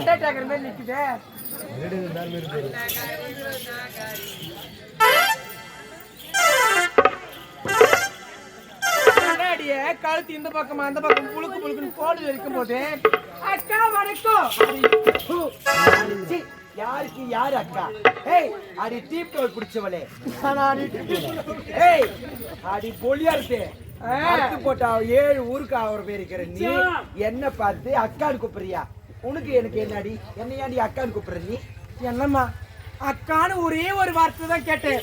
மாதிரி நிக்குதே. முன்னாடியே கழுத்து இந்த பக்கம் அந்த பக்கம் புழுக்கு புழுக்குன்னு கோடு இருக்கும் போது அக்கா வணக்கம். யாருக்கு யாரு அக்கா? ஏய் அடி டீப் டோல் குடிச்சவளே ஏய் அடி பொலியா இருக்கு. போட்டா ஏழு ஊருக்கு அவர் பேர் இருக்கிற நீ என்ன பார்த்து அக்கான்னு கூப்பிடுறியா? உனக்கு எனக்கு என்னடி? என்னையாடி அக்கான்னு கூப்பிடுற நீ? என்னம்மா? அக்கான்னு ஒரே ஒரு வார்த்தை தான் கேட்டேன்.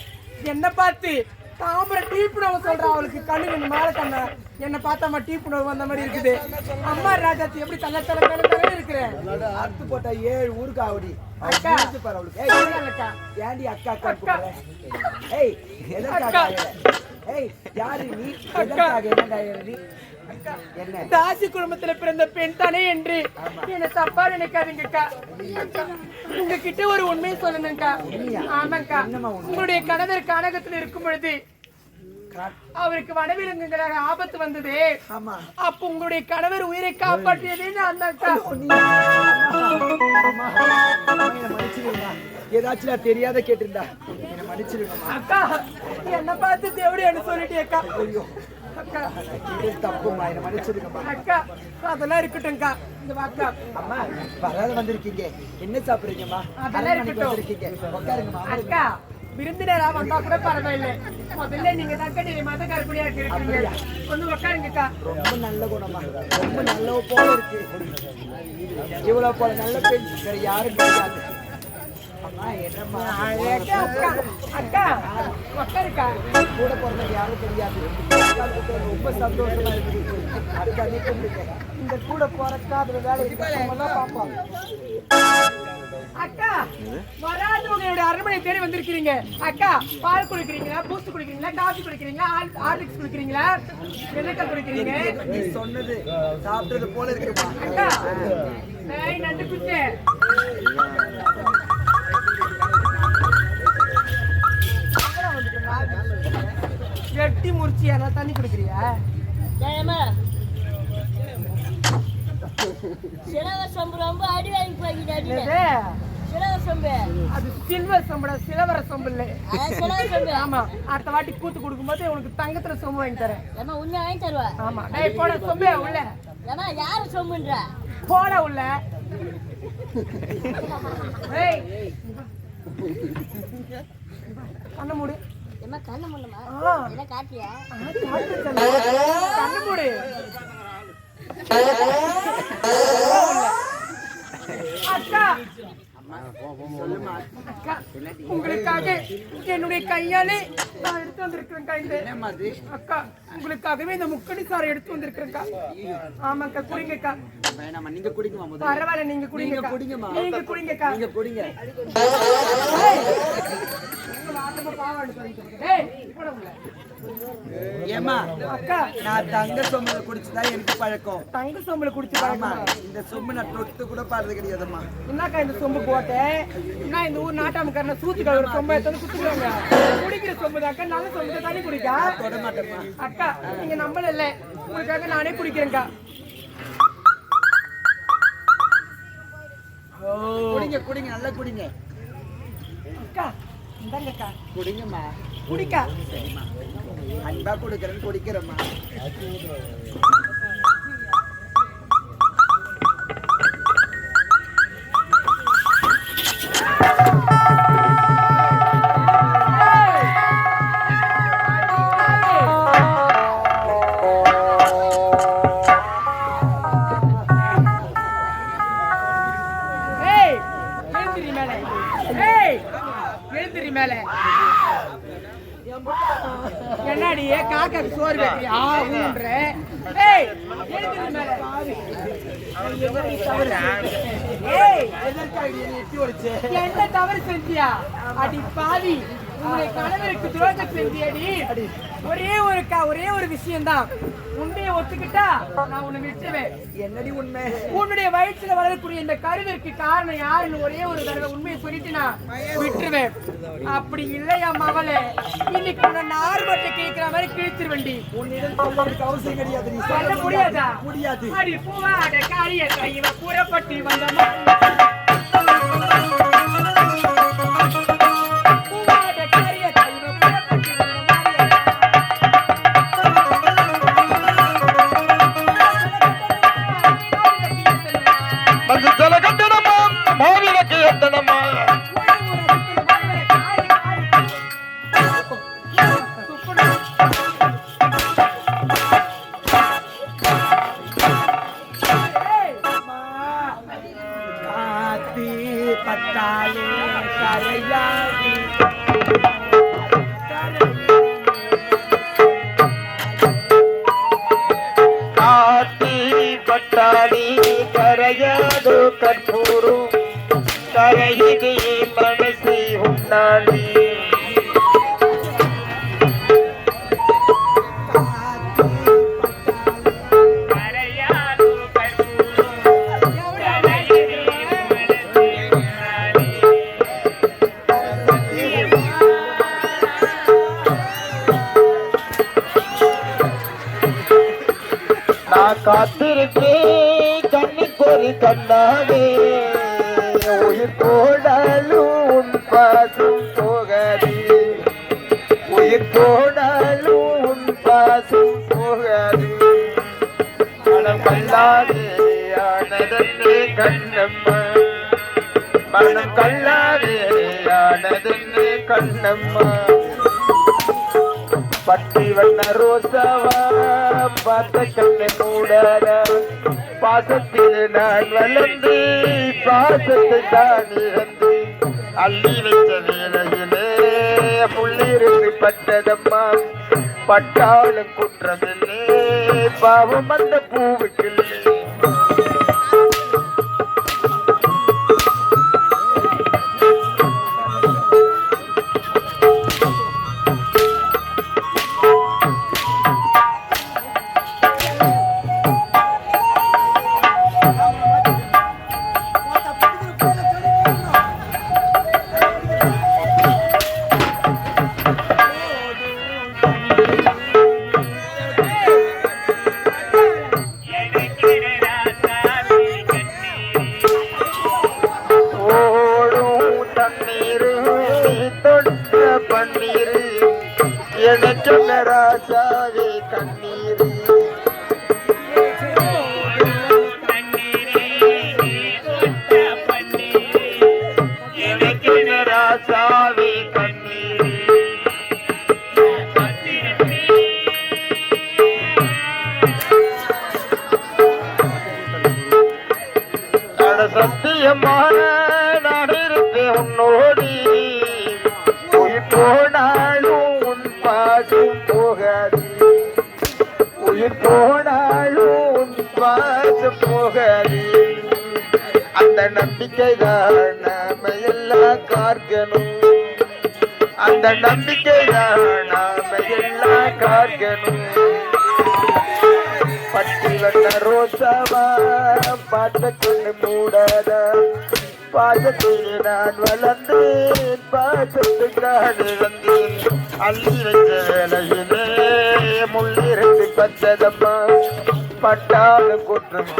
என்ன பார்த்து தாமரை டீப்புணவு சொல்றா அவளுக்கு. கண்ணு ரெண்டு மேல கண்ண. என்ன பார்த்தாமா டீப்புணவு வந்த மாதிரி இருக்குது. அம்மா ராஜாத்தி எப்படி தள்ள தள்ள தள்ள தள்ள இருக்கிறேன் அறுத்து போட்டா ஏழு ஊருக்கு ஆவடி? அக்கா. அக்கா. பாரு அவளுக்கு அக்கா. ஏன்டி அக்கா அக்கா ஏய் எதற்காக? ஏய் யாரு நீ? எதற்காக என்னடா நீ? தாசி குடும்பத்துல பிறந்த பெண் தானே என்று என்ன தப்பா நினைக்காதீங்கக்கா. உங்ககிட்ட ஒரு உண்மையை சொல்லணும்க்கா. ஆமாக்கா? உங்களுடைய கணவர் கனகத்துல இருக்கும் பொழுது அவருக்கு வனவிலங்குகளாக ஆபத்து வந்தது. ஆமா. அப்ப உங்களுடைய கணவர் உயிரை காப்பாற்றியதே நான். ஏதாச்சும் நான் தெரியாத கேட்டிருந்தா. என்ன மன்னிச்சிருங்கம்மா. அக்கா என்ன பார்த்து தேவடியான்னு சொல்லிட்டேக்கா தப்புமா என்ன மன்னிச்சிருங்கம்மா அக்கா அதெல்லாம் இருக்கட்டும்க்கா. இந்த வாக்கா. அம்மா வராத வந்திருக்கீங்க. என்ன சாப்பிடுறீங்கம்மா? அதெல்லாம் இருக்கட்டும். உட்காருங்கம்மா. அக்கா விருந்தினரா வந்தா கூட பரவாயில்லை. முதல்ல நீங்க தான் நீங்க மத கர்ப்பிணியா இருக்கீங்க கொஞ்சம் உட்காருங்கக்கா ரொம்ப நல்ல குணமா ரொம்ப நல்ல போல இருக்கு. இவ்வளவு போல நல்ல பெண் வேற யாரும் கிடையாது. அக்கா அக்கா உட்காருக்கா கூட பிறந்த யாரும் தெரியாது ரொம்ப சந்தோஷமா இருக்கு அக்கா நீ இந்த கூட பிறக்காத வேலை இருக்கு தான் பார்ப்போம் அக்கா வராதவங்களோட அரண்மனை தேடி வந்திருக்கிறீங்க அக்கா பால் குடிக்கிறீங்களா பூஸ்ட் குடிக்கிறீங்களா காஃபி குடிக்கிறீங்களா ஹார்- ஹார்லிக்ஸ் குடிக்கிறீங்களா என்னக்கா குடிக்கிறீங்க நீ சொன்னது சாப்பிட்டது போல இருக்குமா? அக்கா நண்டு குச்சே முறிச்சி யாரா தண்ணி குடிக்கிறியா? ஜெயமா சிலவ சொம்பு ரொம்ப அடி வாங்கி போய்கிட்டு அது சில்வர் சொம்புடா சிலவர சொம்பு இல்லை. அதான் சிலவ சொம்பு. ஆமா அடுத்த வாட்டி கூத்து கொடுக்கும்போது உனக்கு தங்கத்துல சொம்பு வாங்கி தரேன். ஏமா உன்னை வாங்கி தருவா? ஆமா. டேய் போட சொம்பே உள்ள. ஏமா யாரு சொம்புன்ற? போட உள்ள. ஏய். கண்ண மூடு. ஏமா கண்ணு ஆ. என்ன காட்டியா? கண்ணு. மூடு. அக்கா. அக்கா உங்களுக்காக என்னுடைய கையாலே நான் எடுத்து வந்திருக்கிறேன் கையில என்னம்மா அது அக்கா உங்களுக்காகவே இந்த முக்கடி சாரை எடுத்து வந்திருக்கிறேன்க்கா. ஆமாக்கா குடிங்கக்கா. நீங்க முதல்ல. பரவாயில்ல நீங்க நீங்க குடிங்கக்கா குடிங்கம்மா. நீங்க குடிங்கக்கா. நீங்க குடிங்க. ஏமா அக்கா நான் தங்க சொம்பு குடிச்சுதான் எனக்கு பழக்கம். தங்க சொம்புல குடிச்சு பாருமா இந்த சொம்பு நான் தொட்டு கூட பாடுறது கிடையாதும்மா. என்னக்கா இந்த சொம்பு போட்டேன் இந்த ஊர் நாட்டாமக்காரன சூத்து கழுவுற சொம்பை எடுத்து குத்துக்கிறாங்க குடிக்கிற சொம்பு தாக்கா நல்ல சொம்பு தண்ணி குடிக்கா? தொட மாட்டேம்மா. அக்கா நீங்க நம்பல இல்ல உங்களுக்காக நானே குடிக்கிறேன்க்கா. குடிங்க குடிங்க நல்லா குடிங்க. அக்கா இந்தாங்கக்கா. குடிங்கம்மா. குடிக்கா. அன்பா கொடுக்கறேன்னு குடிக்கிறேம்மா. எதற்காக நீ இட்டி எட்டி என்ன தவறு செஞ்சியா? அடி பாவி. உன்னை கணவருக்கு துரோகம் செஞ்சியடி ஒரே ஒரு ஒரே ஒரு விஷயம்தான். உண்மையை ஒத்துக்கிட்டா நான் உன்னை விட்டுருவேன். என்னடி உண்மை? உன்னுடைய வயிற்றுல வளரக்கூடிய இந்த கருவிற்கு காரணம் யாருன்னு ஒரே ஒரு தடவை உண்மையை சொல்லிட்டு நான் விட்டுருவேன். அப்படி இல்லையா மவளே இன்னைக்கு உன்னை நார்மட்டை கேட்கிற மாதிரி உன்னிடம் சொல்வதற்கு அவசியம் கிடையாது. சொல்ல முடியாதா. முடியாது? அடி பூவாட காரிய கையில கூறப்பட்டு வந்த காத்தி విడిది మనసి ఉండాలి నా కాతిరితే కన్ని కోరి కన్నావే உயிர் தோடலும் உன் பாசம் போகாது உயிர் தோடலும் உன் பாசம் போகாது மனம் கல்லாதே கண்ணம்மா. மனம் கல்லாதே கண்ணம்மா. பட்டி வண்ண ரோசவா பார்த்த கண்ணை மூடாத. பாசத்தில் நான் வளர்ந்து பாசத்தை தான் இழந்து அள்ளி வைத்த வேலையிலே புள்ளிருந்து பட்டதம்மா பட்டாலும் குற்றமில்லே பாவம் அந்த பூவுக்கில்லை நம்பிக்கைதான் நாம எல்லாம் காக்கணும். அந்த நம்பிக்கைதான் நாம எல்லாம் காக்கணும். பட்டி வண்ண ரோசாவா பார்த்த கொண்டு மூடாத? பாசத்தில் நான் வளர்ந்தேன் பாசத்துக்காக வந்தேன் அள்ளி வைத்த வேலையிலே முள்ளிரண்டு பச்சதம்மா பட்டாலும் குற்றம்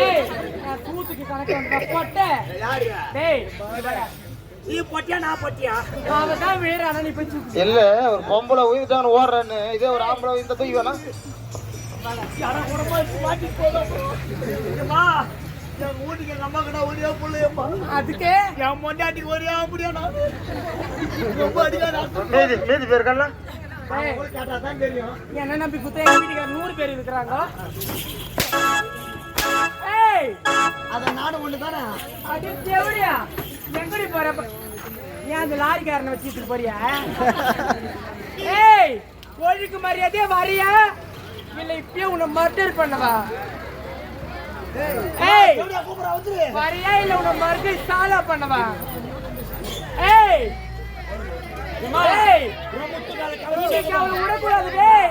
ஏய், நான் தூத்துக்கு கணக்கு டேய், நீ நான் போட்டியா அவன் தான் வீரானா, நீ போய் இல்ல ஒரு பொம்பளை உயிர்த்தான்னு ஓடுறேன்னு இதே ஒரு ஆம்பளை இந்த தூக்கி வேணா வீட்டுக்கு எங்க அம்மா கிட்ட ஒரே பிள்ளையம்மா அதுக்கே? என் மொண்டாட்டிக்கு ஒரே அப்படியா நான் ரொம்ப அதிகாரம் மீதி தான் தெரியும். என்ன நம்பி குத்த எங்க நூறு பேர் இருக்கிறாங்க ஏய்! அத நானும் ஒண்ணு தானே? அடி தேவடியா எங்கடி போற? ப- ஏன் அந்த லாரிக்காரனை வச்சுட்டு போறியா? ஏய் ஒழுக்கு மரியாதையா வரியா? இல்ல இப்பயே உன்னை மர்டர் பண்ணவா? ஏய் வரியா இல்ல உன்னை மறுபடி சாலா பண்ணவா? ஏய் ஏய் இன்னைக்கு அவளை விடக்கூடாது டேய்.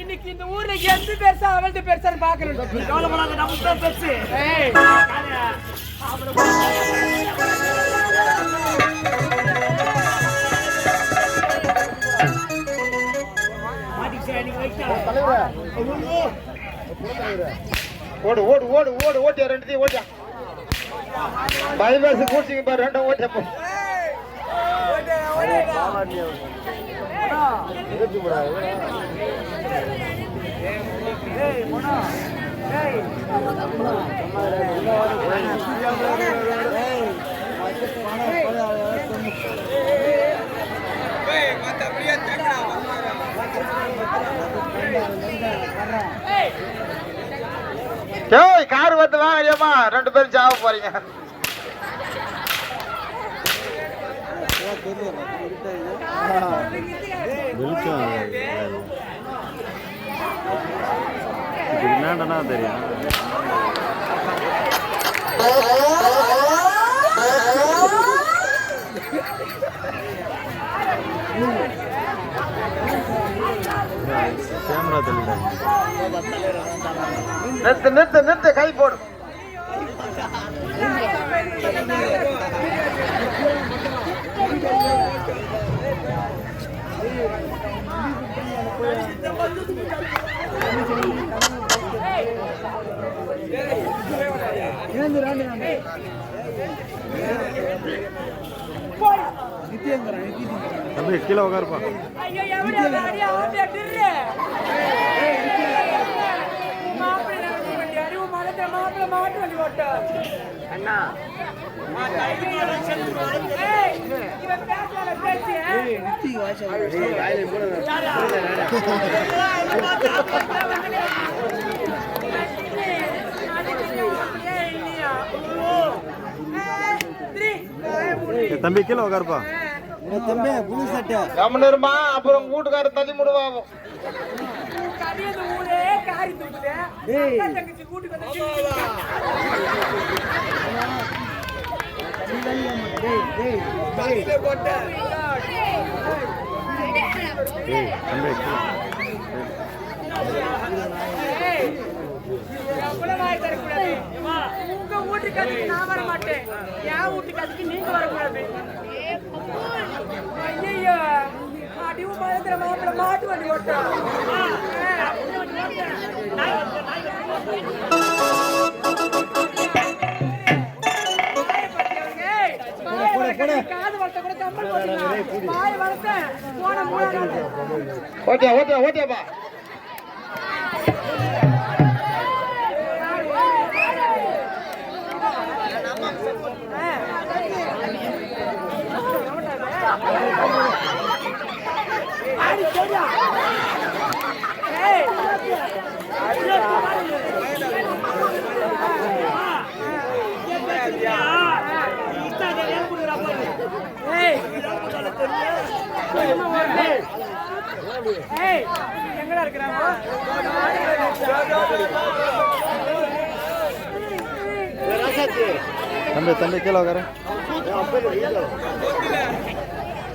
இன்னைக்கு இந்த ஊர்ல எந்த பெருசா அவள்கிட்ட பெருசான்னு பாக்கணும் கவலைப்படாத நமக்கு தான் பெருசு? ஏய். ஓடு ஓடு ஓடு ஓடு ஓட்டியா ரெண்டுத்தையும் ஓட்டியா. பைபாஸ் கூட்டிங்க பாரு ரெண்டும் ஓட்டியா போ. ஏய் மோனா ஏய் ஏய் கார் வந்து வாங்க ரெண்டு பேரும் சாவ போறீங்க என்னடனா தெரியும் Thank you. கேமரா தெரியல நிறுத்து நிறுத்து நிறுத்து கை போடு. தம்பி கீழே உட்காருப்பா அண்ணா. பேசுறான பேச்சு ஏய், தம்பி அப்புறம் உங்க வீட்டுக்காரர் தள்ளி முடுவாகும் எவ்வளவு வாய் தரக்கூடாது. வீட்டுக்கு அதுக்கு நான் வர மாட்டேன் என் வீட்டுக்கு அதுக்கு நீங்க வரக்கூடாது. ஐயோ அடிவு மயந்திர மாப்பிள்ள மாட்டு வண்டி ஓட்டம் காது வளர்த்த கூட கம்பல் போட்டுக்கலாம். வாய் வளர்த்தேன் போன மூணு ஓட்டியா ஓட்டியா ஓட்டியாப்பா எங்கடா இருக்கிறாங்க தம்பி தம்பி கீழே உட்காரு.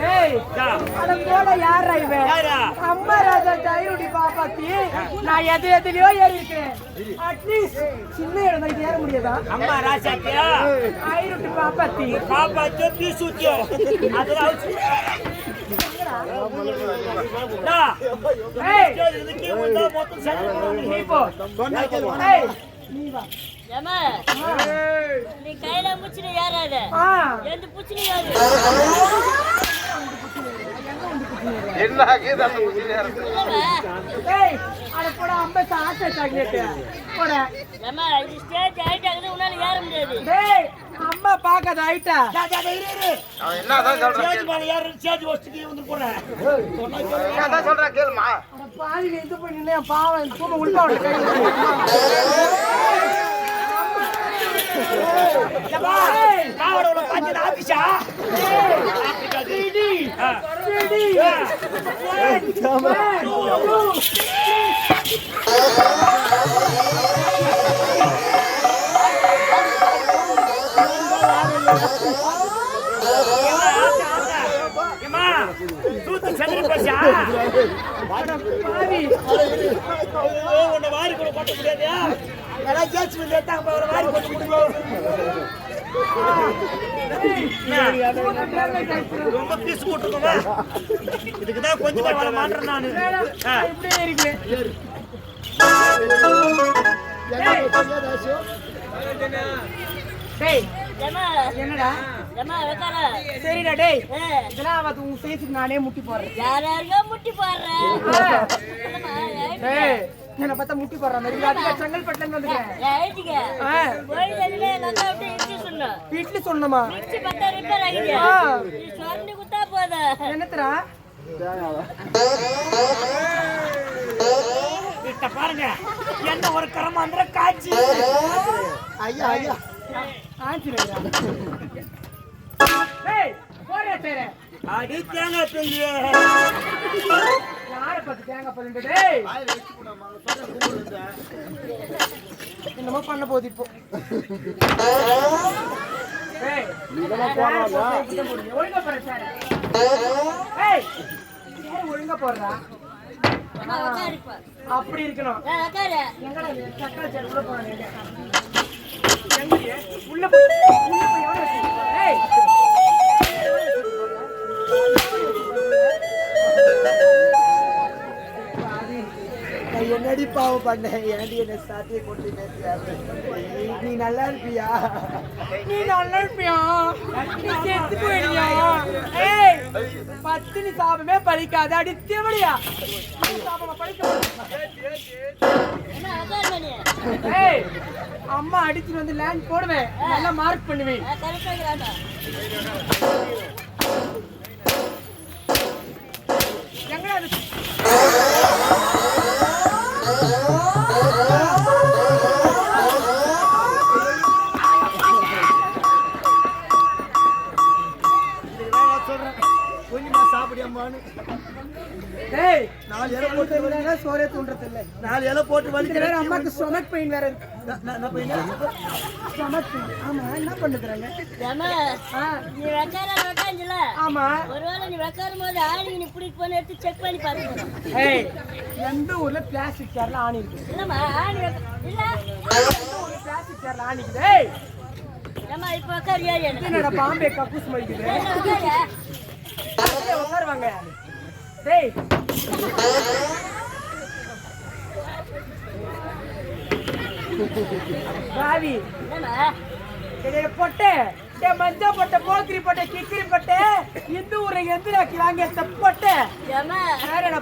டேய், அட யார்றா இவன்? அம்மா ராஜா டைரோடி பாப்பாத்தி, நான் எது எதுலயோ ஏறி இருக்கேன். Atleast சின்ன இடம் தான், இது ஏற முடியாதா? அம்மா ராசாத்தியா ஐரோட்டி பாப்பாத்தி. பாப்பா தொப்பி சூத்தியோ அதெல்லாம் அவுச்சு. டா, ஏய், இதுக்கு வந்தா மொத்தம் செலவு பண்ணுவாங்க. நீ போ. ஏய், நீ வா. நீ கையில முச்சினு ஏறாத எந்த புச்சினு ஏறு என்ன கீதா அந்த குச்சியில இறங்கு. இல்லம்மா. ஏய், அட போடா, அம்பது ஆசை சாக்லேட்டு. போடா. இது ஸ்டேஜ் ஆயிட்டாங்கன்னு உன்னால ஏற முடியாது டேய், அம்மா பார்க்காத ஆயிட்டா டா, டா, டா, இரு, இரு. அவன் என்னதான் சொல்றான் ஸ்டேஜ் கேளு. மேல ஏறு, ஸ்டேஜ் வச்சுட்டு வந்து போறேன். என்னதான் சொல்றான் கேளுமா இது பாவம் தூம உள்பா விட்டு கையில பாவி உன்னை வாரி கூட கொட்ட முடியாதா? யாராவது ஜெயிச்சு ஒரு வாரி? என்ன? ரொம்ப பீஸ் போட்டுருக்கோமா இதுக்குதான் கொஞ்சம் வர மாட்டேன் நானு. இப்படியே இருக்கு டேய் ஏம்மா, என்னடா. சரிடா டேய் இதெல்லாம் அவ உன் ஃபேஸுக்கு நானே முட்டி போடுறேன் யார் யாருக்கோ முட்டி போடுறேன் என்ன பார்த்தா முட்டி போடுற மாதிரி. அதுக்கு செங்கல்பட்டுல இருந்து வந்துட்டேன். இடிச்சு சொன்னோம். என்னத்துறா பாருங்க. என்ன ஒரு கரமாந்திர காட்சி? ஐயா ஐயா. ஆச்சிரா டேய் போறே சேரே? அடி தேங்காய் பெய்யே யார பத்தி தேங்காய் பல்லுண்டு டேய் என்னமோ பண்ண போகுது இப்போ. டேய் ஒழுங்கா போற சார். ஏய் யார் ஒழுங்கா போடுறா. அப்படி இருக்கணும். உள்ள போறானே எங்க இது? உள்ள போய் உள்ள போய் எவ்வளவு? ஏய் என்னடி பாவம் பண்ணேன் ஏன்டி என்ன சாத்திய கொண்டு நீ நல்லா இருப்பியா? நீ நல்லா இருப்பியா? நீ செத்து போயிடுவியா? ஏய் பத்தினி சாபமே பலிக்காது அடி தேவடியா? சாபமா பலிக்க அம்மா, உக்காரு நீ. ஏய் அம்மா அடிச்சுட்டு வந்து லேண்ட் போடுவேன். நல்லா மார்க் பண்ணுவேன். ஏய் நாலு இலை போட்டு போட்டு சோரே தூண்டுறது இல்ல நாலு இலை போட்டு இதுல வலிக்கிறேன் வேற அம்மாக்கு ஸ்டொமக் பெயின் வேற இருக்கு. நான் போய் ஸ்டொமக் பெயின் ஆமா என்ன பண்ணுறாங்க ஏம்மா, ஆ. நீ உக்கார, உக்காந்துல. ஆமா. ஒருவேளை நீ உக்காரும் போது ஆணி நீ பிடிக்கு போன எடுத்து செக் பண்ணி பாருங்க. ஏய் எந்த ஊர்ல பிளாஸ்டிக் சேர்ல ஆணி இருக்கு? இல்லம்மா ஆணி இல்ல. பிளாஸ்டிக் சேர்ல ஆணி இருக்குது ஏய். ஏம்மா இப்ப உட்காரு ஏறி இது என்னடா பாம்பே கக்கூஸ் மடிக்குது? உட்காருவாங்க டேய். பாவி. பொட்டை மஞ்சா பொட்டை போக்கிரி பொட்டை கிக்கிரி பொட்டை இந்த ஊர்ல எந்த நாக்கி வாங்கி எடுத்த பொட்டை ஏம்மா? யாரடா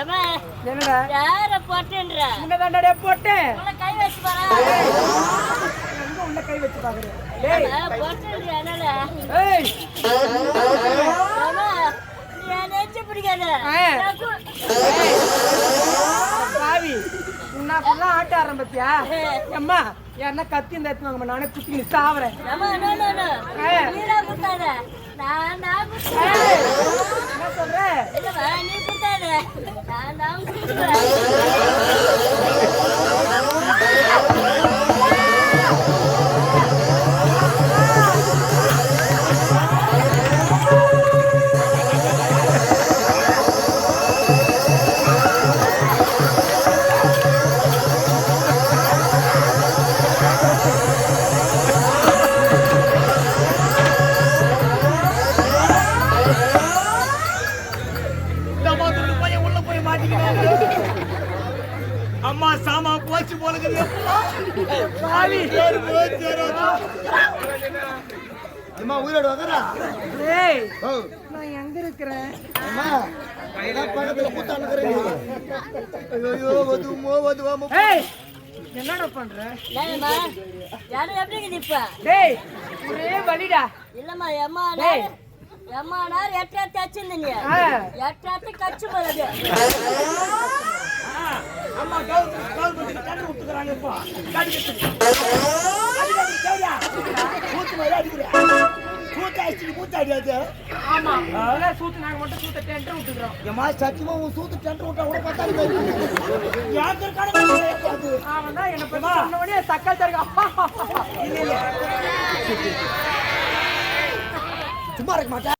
ஏம்மா? என்னடா? யார போட்டுன்ற? உன்னதாண்டா டேய் பொட்டை? கை வச்சு பாரா. கை வச்சு பாக்குறேன் ஏய். என்ன பாவி நான் ஃபுல்லா ஆட்ட ஆரம்பிச்சியா அம்மா யாருன்னா கத்தி இந்த எடுத்து வாங்கம்மா நானே குத்தி நீ சாவறேன் என்ன சொல்ற? நான் தான் ஏய் என்னடா பண்ற? ஏம்மா யாரும் எப்படி இருக்குது இப்ப? டேய் ஒரே வலிடா இல்லம்மா டேய். கச்சு அம்மா விட்டுக்கிறாங்க இப்போ. மாதிரி அடிக்கிறேன் அடிச்சுட்டு கூத்து அடியாது ஆமா. சூத்து நாங்க மட்டும் சூத்த டென்ட் விட்டுக்கிறோம். ஏம்மா சத்தியமா உன் சூத்து டென்ட் விட்டா கூட பத்தாது யாருக்கு அது. அவன் தான் என்ன சொன்ன உடனே தக்காளி தருக இல்ல இல்ல சும்மா இருக்க மாட்டேன்.